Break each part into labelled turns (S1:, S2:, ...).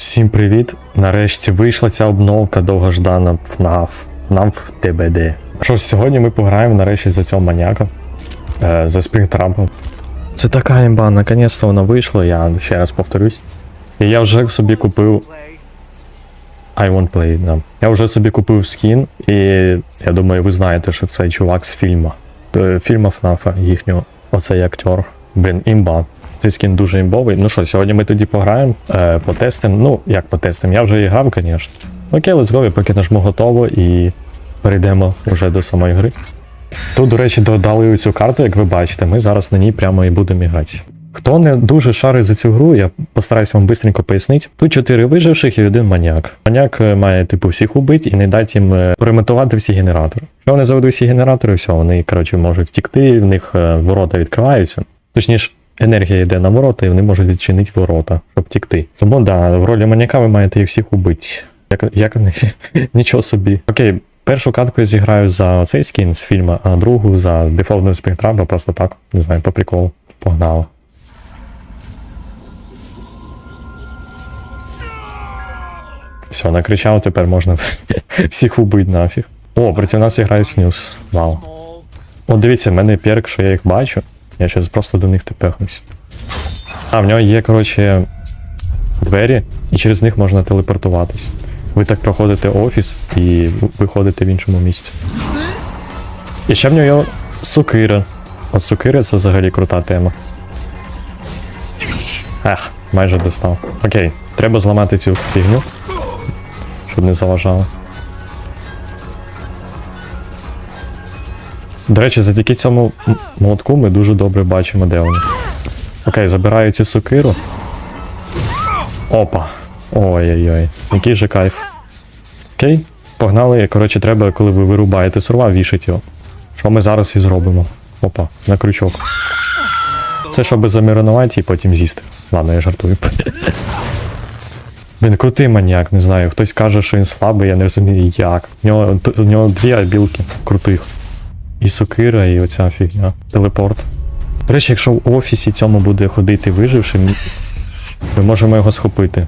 S1: Всім привіт! Нарешті вийшла ця обновка довгождана FNAF, FNAF TBD. Що ж, сьогодні ми пограємо нарешті за цього маніяка, е, за Спрінгтрампом. Це така імба, наконець-то вона вийшла, я ще раз повторюсь. І я вже собі купив. I won't play, да. Я вже собі купив скін, і я думаю, ви знаєте, що це чувак з фільму. Е, Фільма ФНАФа їхнього. Оцей актер. Блін, імба. Цей скін дуже імбовий. Ну що, сьогодні ми тоді пограємо, е, потестимо. Ну, як потестимо? Я вже і грав, звісно. Окей, let's go, я поки нажму готово і перейдемо вже до самої гри. Тут, до речі, додали цю карту, як ви бачите, ми зараз на ній прямо і будемо грати. Хто не дуже шарить за цю гру, я постараюся вам швидко пояснити. Тут чотири виживших і один маніяк. Маніяк е, має типу всіх убити і не дати їм е, всі генератори. Якщо вони заведуть всі генератори, все, вони коротше можуть втікти, в них ворота відкриваються. Точніше, енергія йде на ворота, і вони можуть відчинити ворота, щоб втікти. Тому да, в ролі маніяка ви маєте їх всіх убити. Як, як нічого собі. Окей, першу катку я зіграю за цей скін з фільму, а другу за дефолтний спектраба, просто так, не знаю, по приколу. Погнали. Все, накричав, тепер можна всіх убити нафіг. О, проти нас грає снюс. Вау. О, дивіться, в мене перк, що я їх бачу. Я зараз просто до них тепехнусь. А, в нього є, коротше, двері, і через них можна телепортуватись. Ви так проходите офіс і виходите в іншому місці. І ще в нього є сукира. От сукири це взагалі крута тема. Ех, майже достав. Окей, треба зламати цю фігню, щоб не заважало. До речі, завдяки цьому молотку ми дуже добре бачимо, де вони. Окей, забираю цю сокиру. Опа. Ой-ой-ой. Який же кайф. Окей, погнали. Коротше, треба, коли ви вирубаєте сурва, вішать його. Що ми зараз і зробимо? Опа, на крючок. Це щоб замаринувати і потім з'їсти. Ладно, я жартую. Він крутий маніяк, не знаю. Хтось каже, що він слабий, я не розумію як. У нього, у нього дві абілки крутих. І сокира, і оця фігня. Телепорт. До речі, якщо в офісі цьому буде ходити вижившим, ми можемо його схопити.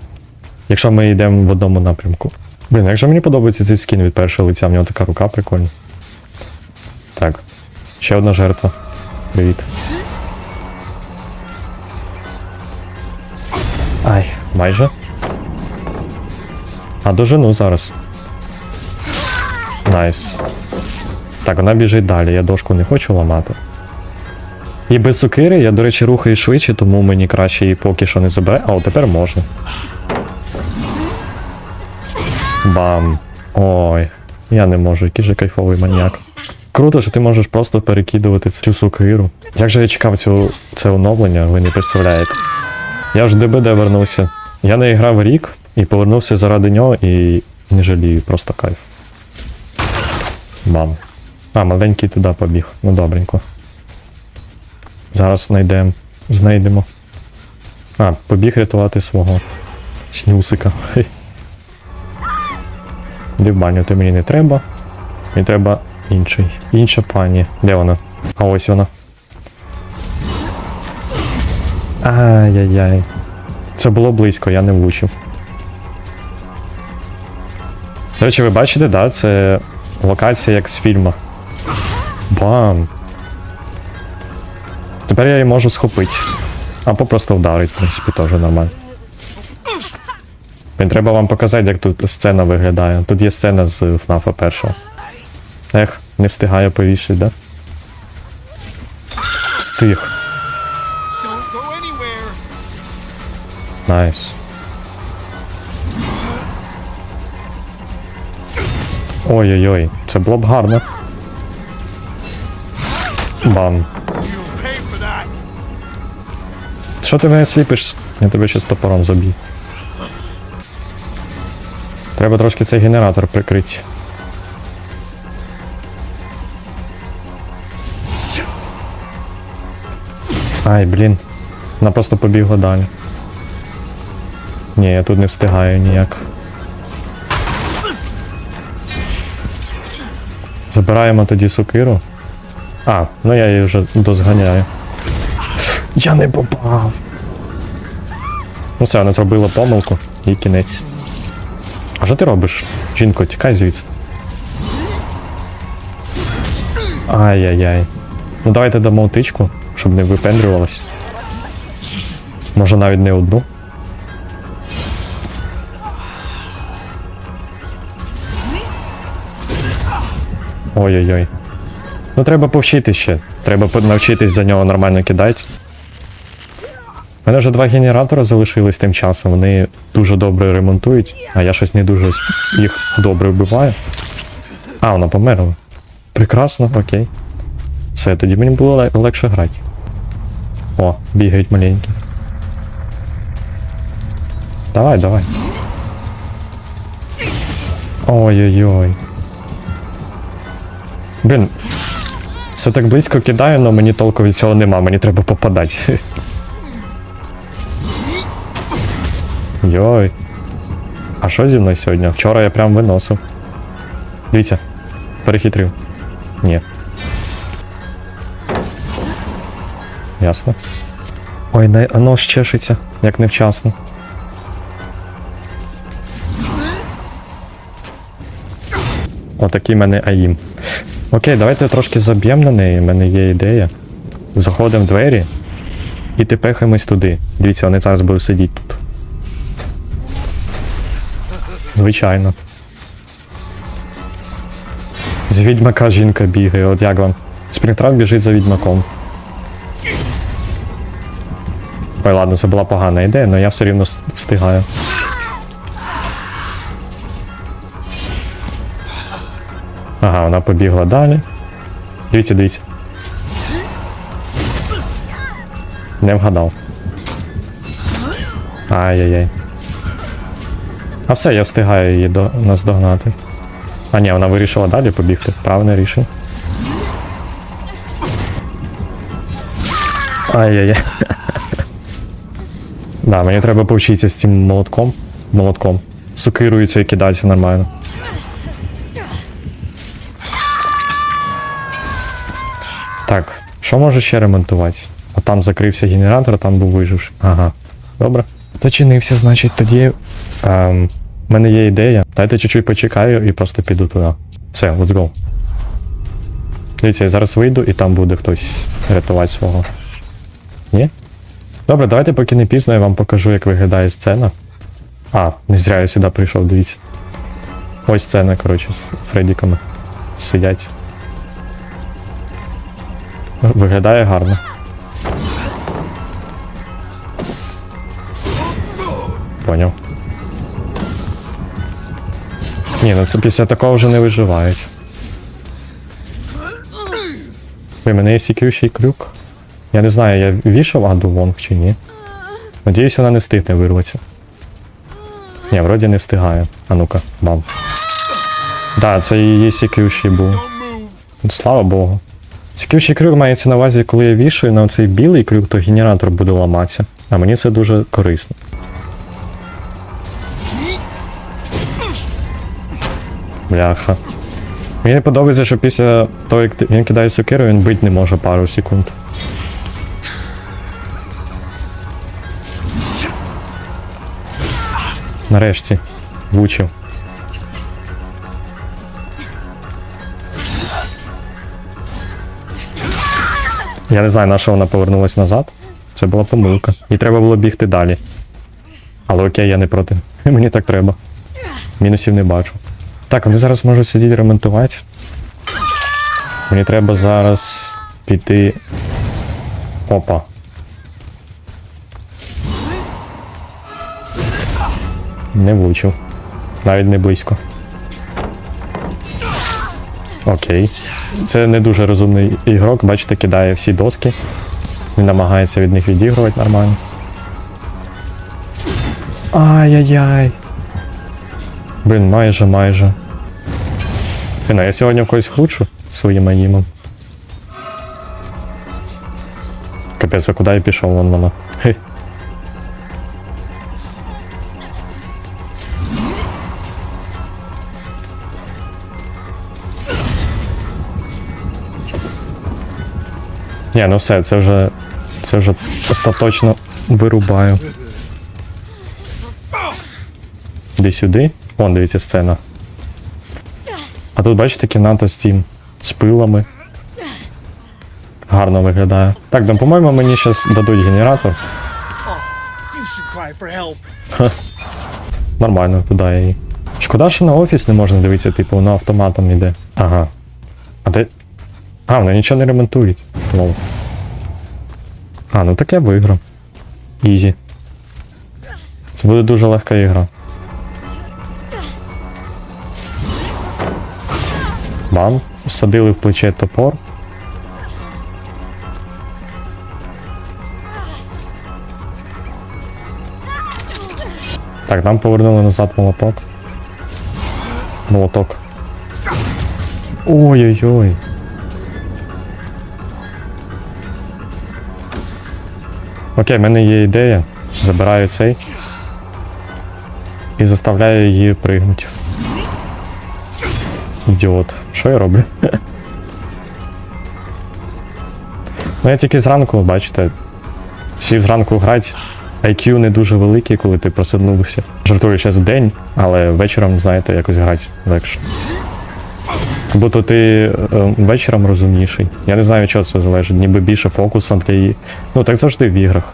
S1: Якщо ми йдемо в одному напрямку. Блін, якщо мені подобається цей скін від першого лиця, в нього така рука прикольна. Так. Ще одна жертва. Привіт. Ай, майже. А дожену зараз. Найс. Так, вона біжить далі, я дошку не хочу ламати. І без сокири я, до речі, рухаю швидше, тому мені краще її поки що не забере. А от тепер можна. Бам. Ой, я не можу, який же кайфовий маніяк. Круто, що ти можеш просто перекидувати цю сокиру. Як же я чекав цю, це оновлення, ви не представляєте. Я ж ДБД вернувся. Я не грав рік і повернувся заради нього і не жалію, просто кайф. Бам. А, маленький туди побіг. Ну добренько. Зараз знайдемо. Знайдемо. А, побіг рятувати свого снюсика. Іди в баню, ти мені не треба. Мені треба інший. Інша пані. Де вона? А ось вона. Ай-яй-яй. Це було близько, я не влучив. До речі, ви бачите, да? Це локація як з фільму. Бам! Тепер я її можу схопити. Або просто вдарити, в принципі, теж нормально. Мені треба вам показати, як тут сцена виглядає. Тут є сцена з FNAF першого. Ех, не встигаю повішити, да? Встиг. Найс. Ой-ой-ой, це було б гарно. Бам. Що ти мене сліпиш? Я тебе ще з топором заб'ю. Треба трошки цей генератор прикрити. Ай, блін. Вона просто побігла далі. Ні, я тут не встигаю ніяк. Забираємо тоді сукиру. А, ну я її вже дозганяю. Я не попав. Ну все, вона зробила помилку. І кінець. А що ти робиш? Жінко, тікай звідси. Ай-яй-яй. Ну давайте дамо тичку, щоб не випендрювалась. Може навіть не одну. Ой-ой-ой. Ну треба повчити ще. Треба навчитись за нього нормально кидати. У мене вже два генератори залишились тим часом. Вони дуже добре ремонтують, а я щось не дуже їх добре вбиваю. А, вона померла. Прекрасно, окей. Все, тоді мені було легше грати. О, бігають маленькі. Давай, давай. Ой-ой-ой. Блін. Все так близько кидаю, але мені толку від цього нема, мені треба попадати. Йой. А що зі мною сьогодні? Вчора я прям виносив. Дивіться, перехитрив. Ні. Ясно. Ой, не, а нос чешеться, як невчасно. Отакий мене АІМ. Окей, давайте трошки заб'ємо на неї, в мене є ідея. Заходимо в двері і тепехаємось туди. Дивіться, вони зараз будуть сидіти тут. Звичайно. З відьмака жінка бігає, от як вам. Спринтрак біжить за відьмаком. Ой, ладно, це була погана ідея, але я все рівно встигаю. Ага, вона побігла далі. Дивіться, дивіться. Не вгадав. Ай-яй-яй. А все, я встигаю її до... наздогнати. А ні, вона вирішила далі побігти. Правильне рішення. Ай-яй-яй. Да, мені треба повчитися з цим молотком. Молотком. Сокирою цією кидатися нормально. Що може ще ремонтувати? А там закрився генератор, а там був виживший. Ага. Добре. Зачинився, значить, тоді. Ем, мене є ідея. Дайте чуть-чуть почекаю і просто піду туди. Все, let's go. Дивіться, я зараз вийду і там буде хтось рятувати свого. Ні? Добре, давайте поки не пізно, я вам покажу, як виглядає сцена. А, не зря я сюди прийшов, дивіться. Ось сцена, коротше, з Фреддіками. Сидять. Виглядає гарно. Поняв. Ні, ну це після такого вже не виживають. Ви, мене є ще крюк. Я не знаю, я вішав Аду Вонг чи ні. Надіюсь, вона не встигне вирватися. Ні, вроді не встигає. А ну-ка, бам. Да, це її CQ був. Слава Богу. Цікавіший крюк мається на увазі, коли я вішаю на цей білий крюк, то генератор буде ламатися. А мені це дуже корисно. Бляха. Мені подобається, що після того, як він кидає сокиру, він бить не може пару секунд. Нарешті. Влучив. Я не знаю, на що вона повернулась назад. Це була помилка. І треба було бігти далі. Але окей, я не проти. Мені так треба. Мінусів не бачу. Так, вони зараз можуть сидіти ремонтувати. Мені треба зараз піти. Опа. Не влучив. Навіть не близько. Окей. Це не дуже розумний ігрок, бачите, кидає всі доски. Він намагається від них відігрувати нормально. Ай-яй-яй. Блін, майже, майже. Блін, я сьогодні в когось влучу своїм аїмом. Капець, а куди я пішов, вон вона. Хе. Ні, ну все, це вже. Це вже остаточно вирубаю. Іди сюди. Вон, дивіться, сцена. А тут, бачите, кімната з тим, з пилами. Гарно виглядає. Так, ну, по-моєму, мені зараз дадуть генератор.
S2: Help.
S1: Нормально, туди я її. Шкода, що на офіс не можна дивитися, типу, на автоматом іде. Ага. А де. А, вони нічого не ремонтують. Лол. А, ну так я виграв. Ізі. Це буде дуже легка ігра. Бам. Всадили в плече топор. Так, нам повернули назад молоток. Молоток. Ой-ой-ой. Окей, в мене є ідея. Забираю цей. І заставляю її пригнути. Ідіот. Що я роблю? ну я тільки зранку, бачите. Сів зранку грати. IQ не дуже великий, коли ти просиднувся. Жартую зараз день, але вечором, знаєте, якось грати легше. Бо то ти е, вечором розумніший. Я не знаю, від чого це залежить. Ніби більше фокусу для її. Ну так завжди в іграх.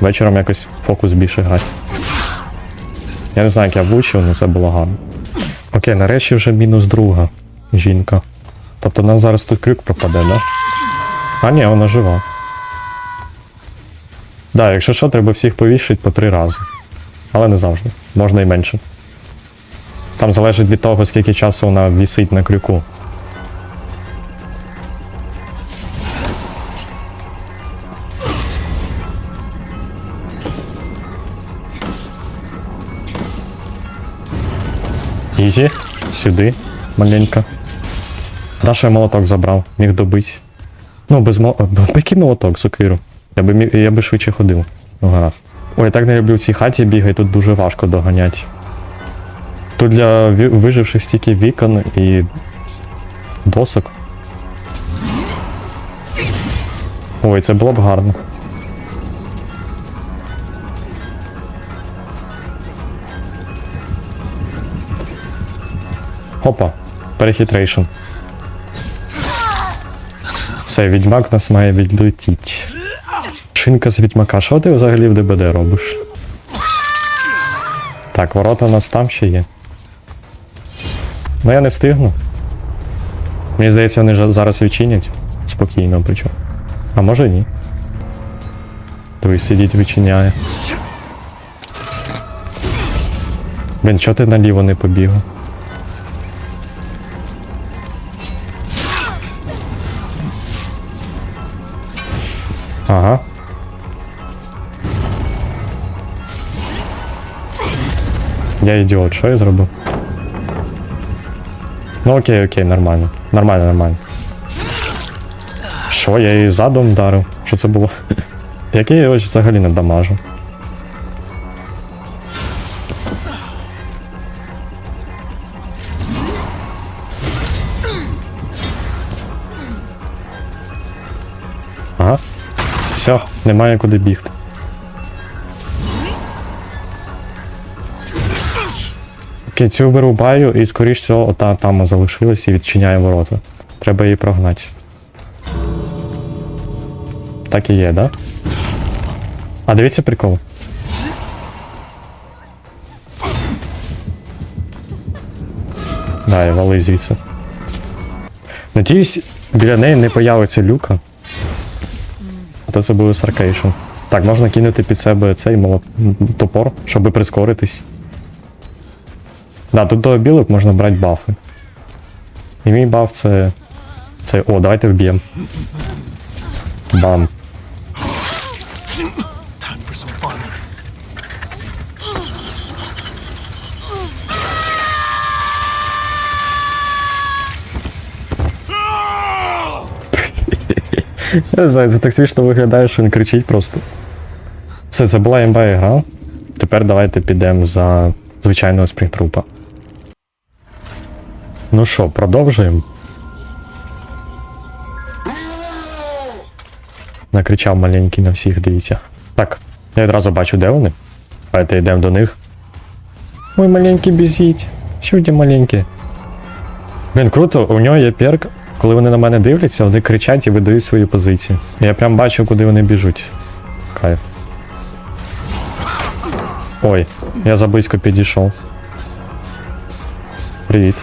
S1: Вечором якось фокус більше грати. Я не знаю, як я влучив, але це було гарно. Окей, нарешті вже мінус друга жінка. Тобто у нас зараз тут крюк пропаде, да? А ні, вона жива. Да, якщо що, треба всіх повішити по три рази. Але не завжди. Можна і менше. Там залежить від того, скільки часу вона вісить на крюку. Ізі, сюди, маленько. Да, що я молоток забрав, міг добити. Ну, без мол... Який молоток, сокиру? Я би, міг- я би швидше ходив. Ну, гаразд. Ой, я так не люблю в цій хаті бігати, тут дуже важко доганяти. Тут для виживших стільки вікон і досок. Ой, це було б гарно. Опа, перехитрейшн. Все, відьмак нас має відлетіти. Шинка з відьмака, що ти взагалі в ДБД робиш? Так, ворота у нас там ще є. Ну я не встигну. Мені здається, вони зараз відчинять. Спокійно, причому. А може ні. Дивись, сидіть відчиняє. Блін, чого ти наліво не побігав? Ага. Я ідіот, що я зробив? Ну окей, окей, нормально. Нормально, нормально. Що, я її задом вдарив? Що це було? Який я ось взагалі не дамажу? Ага. Все, немає куди бігти. Цю вирубаю і скоріш всього ота там залишилась і відчиняє ворота. Треба її прогнати. Так і є, да? А дивіться прикол. Да, я вали звідси. Надіюсь, біля неї не появиться люка. А то це буде саркейшн. Так, можна кинути під себе цей молот... топор, щоб прискоритись. Да, тут до білок можна брати бафи. І мій баф це. Це. О, давайте вб'ємо. Бам. Я не знаю, це так смішно виглядає, що він кричить просто. Все, це була імба гра. Тепер давайте підемо за звичайного спрінтрупа. Ну що, продовжуємо. Накричав маленький на всіх, дивіться. Так, я одразу бачу, де вони. Давайте йдемо до них. Ой, маленький біжіть. Сюди маленький. Блін, круто, у нього є перк, коли вони на мене дивляться, вони кричать і видають свою позицію. Я прям бачу, куди вони біжуть. Кайф. Ой, я заблизько підійшов. Привіт.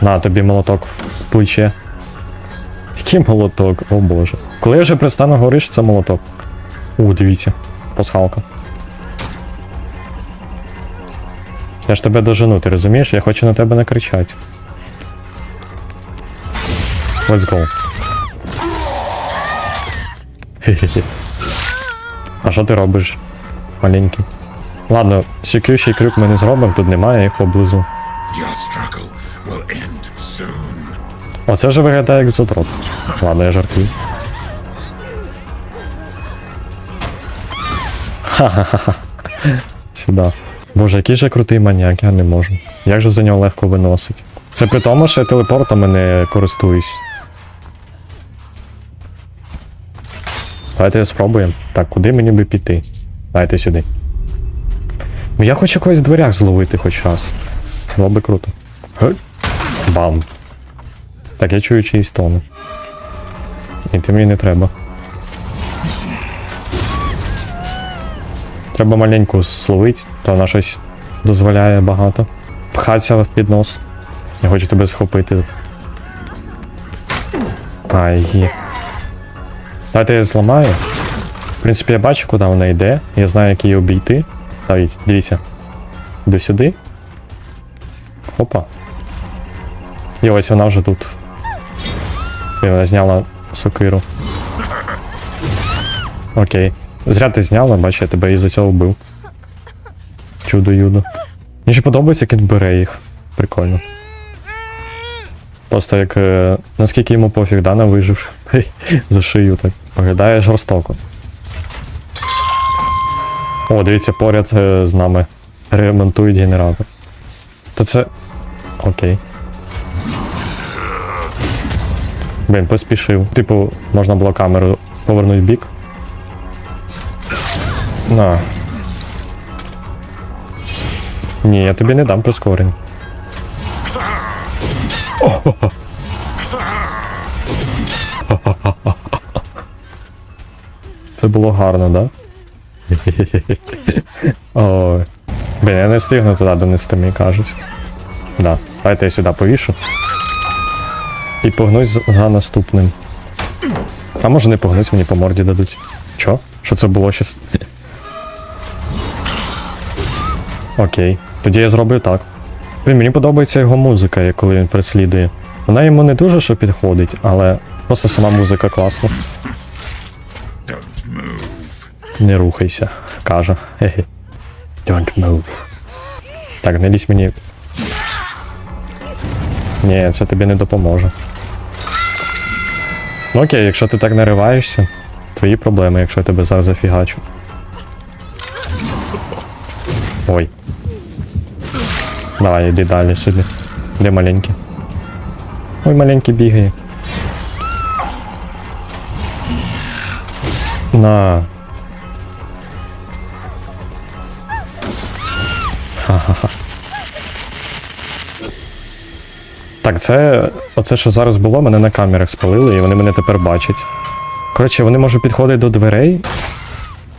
S1: На тобі молоток в плече. Який молоток? О боже. Коли я вже пристану говорити, що це молоток. У, дивіться, пасхалка. Я ж тебе дожену, ти розумієш? Я хочу на тебе накричати. Let's go. Хе-хе-хе. А що ти робиш, маленький? Ладно, сікющий крюк ми не зробимо, тут немає їх поблизу. Оце вже виглядає як задрот. Ладно, я жартую. Ха-ха-ха. Сюда. Боже, який же крутий маніяк, я не можу. Як же за нього легко виносить? Це при тому, що я телепортами не користуюсь. Давайте спробуємо. Так, куди мені би піти? Дайте сюди. Ну я хочу когось в дверях зловити хоч раз. Було би круто. Гей. Бам. Так, я чую чиїсь тони. І ти мені не треба. Треба маленьку словить, то вона щось дозволяє багато. Пхатися в піднос. Я хочу тебе схопити. Ай. Давайте я зламаю. В принципі, я бачу, куди вона йде. Я знаю, як її обійти. Навіть, дивіться. Іду сюди. Опа. І ось вона вже тут. І вона зняла сокиру. Окей. Зря ти зняла, бач, я тебе із-за цього вбив. Чудо юдо. Мені ще подобається, як він бере їх. Прикольно. Просто як. Е, наскільки йому пофіг, да, на вижив. За шию так. Виглядає жорстоко. О, дивіться, поряд е, з нами. Ремонтують генератор. То це. Окей. Блін, поспішив. Типу, можна було камеру повернути в бік. На. Ні, я тобі не дам прискорень. Це було гарно, да? Ой. Блін, я не встигну туди донести, мені кажуть. Да. Давайте я сюди повішу. І погнусь за- наступним. А може не погнусь, мені по морді дадуть. Чо? Що це було щас? Окей. Тоді я зроблю так. Блін, мені подобається його музика, коли він переслідує. Вона йому не дуже що підходить, але просто сама музика класна. Не рухайся, каже. Хе-хе. Don't move. Так, не лізь мені. Ні, це тобі не допоможе. Ну окей, якщо ти так нариваєшся, твої проблеми, якщо я тебе зараз зафігачу. Ой. Давай, іди далі сюди. Де маленький? Ой, маленький бігає. На. Так, це. Оце, що зараз було, мене на камерах спалили, і вони мене тепер бачать. Коротше, вони можуть підходити до дверей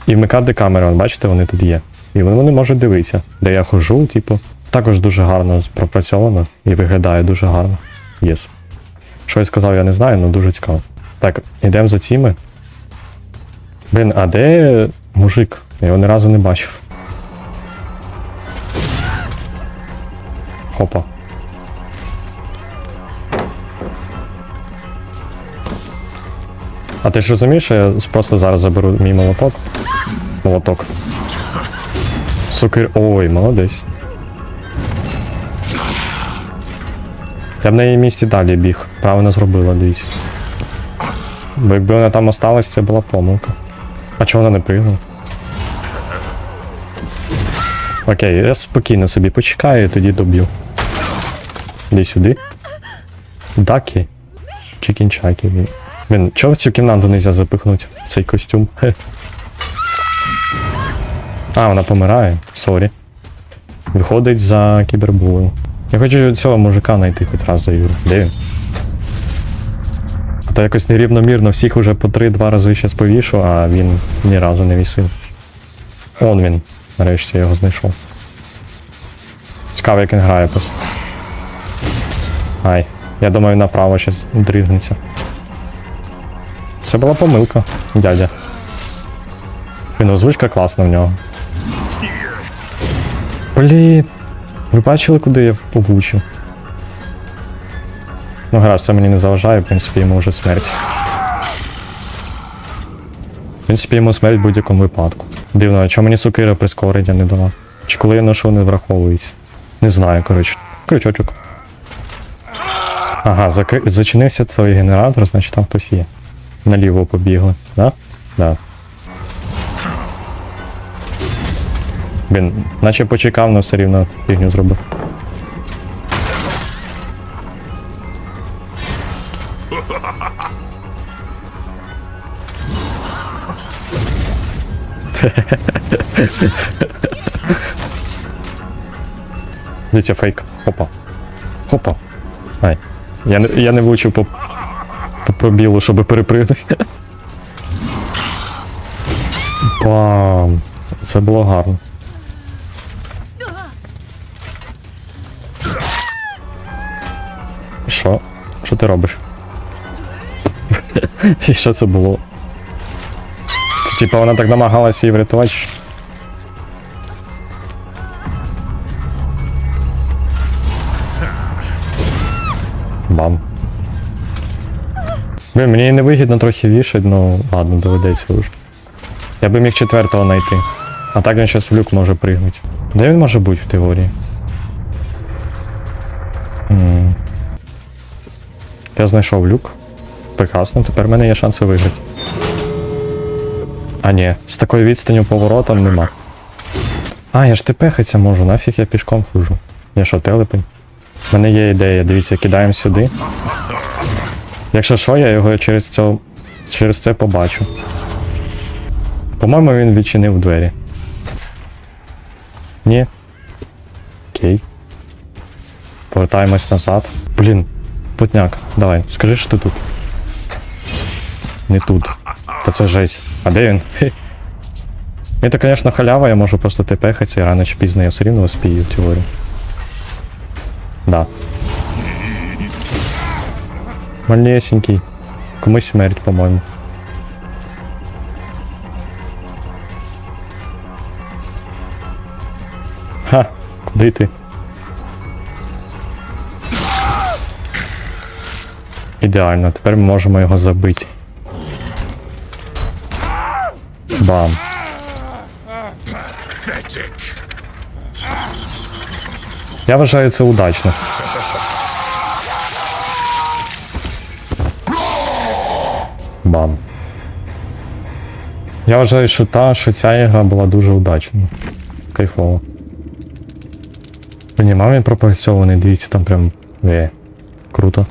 S1: і вмикати камери, бачите, вони тут є. І вони, можуть дивитися, де я хожу, типу. Також дуже гарно пропрацьовано і виглядає дуже гарно. Єс. Що я сказав, я не знаю, але дуже цікаво. Так, ідемо за цими. Блін, а де мужик? Я його ні разу не бачив. Хопа. А ти ж розумієш, що я просто зараз заберу мій молоток? Молоток. Сукир. Ой, молодець. Я б на її місці далі біг. Правильно зробила, дивіться. Бо якби вона там осталась, це була помилка. А чого вона не пригнула? Окей, я спокійно собі почекаю і тоді доб'ю. Іди сюди. Дакі. Чікінчаки. Блін, чого в цю кімнату не можна запихнути? В цей костюм? А, вона помирає. Сорі. Виходить за кібербулою. Я хочу цього мужика знайти хоч раз за Юру. Де він? А то якось нерівномірно всіх уже по 3-2 рази щас повішу, а він ні разу не вісив. Он він. Нарешті я його знайшов. Цікаво, як він грає просто. Ай. Я думаю, направо щас дрігнеться. Це була помилка, дядя. Він озвучка класна в нього. Блін. Ви бачили, куди я повучив? Ну, гаразд, це мені не заважає, в принципі, йому вже смерть. В принципі, йому смерть в будь-якому випадку. Дивно, а чому мені сукира прискорення не дала? Чи коли я ношу не враховується? Не знаю, коротше. Крючочок. Ага, закри... зачинився той генератор, значить там хтось є. Наліво побігли, да? Да. Він наче почекав, але все рівно фігню зробив. Дивіться, фейк. Хопа. Хопа. Ай. Я не, я не влучив по пробілу, щоб перепригнути. Бам. Це було гарно. Що? Що ти робиш? І що це було? Це типа вона так намагалася її врятувати. Бам. Блін, мені не вигідно трохи вішать, ну ладно, доведеться вже. Я би міг четвертого знайти. А так він зараз в люк може пригнути. Де він може бути в теорії? М. Я знайшов люк. Прекрасно, тепер в мене є шанси виграти. А ні, з такою відстанню поворотом нема. А, я ж тепехатися можу, нафіг я пішком хожу. Я що, телепень? У мене є ідея, дивіться, кидаємо сюди. Якщо що, я його через це, через це побачу. По-моєму, він відчинив двері. Ні. Окей. Повертаємось назад. Блін, путняк, давай, скажи, що ти тут. Не тут. Та це жесть. А де він? Мені то, звісно, халява, я можу просто тепехатися і рано чи пізно я все рівно успію в теорії. Да. Малесенький. Комусь смерть, по-моєму. Ха, куди ти? Ідеально, тепер ми можемо його забити. Бам. Я вважаю це удачно. Бам. Я вважаю, що та, що ця ігра була дуже удачною. Кайфово. Мені він пропрацьований, дивіться, там прям. Е, круто.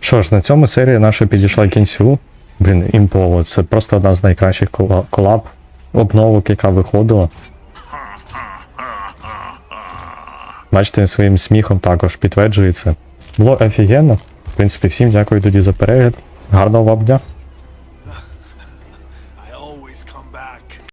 S1: Що ж, на цьому серія наша підійшла кінцю. Блін, імпово, це просто одна з найкращих колаб, обновок, яка виходила. Бачите, своїм сміхом також підтверджується. Було офігенно. В принципі, всім дякую тоді за перегляд. Гарного вам дня!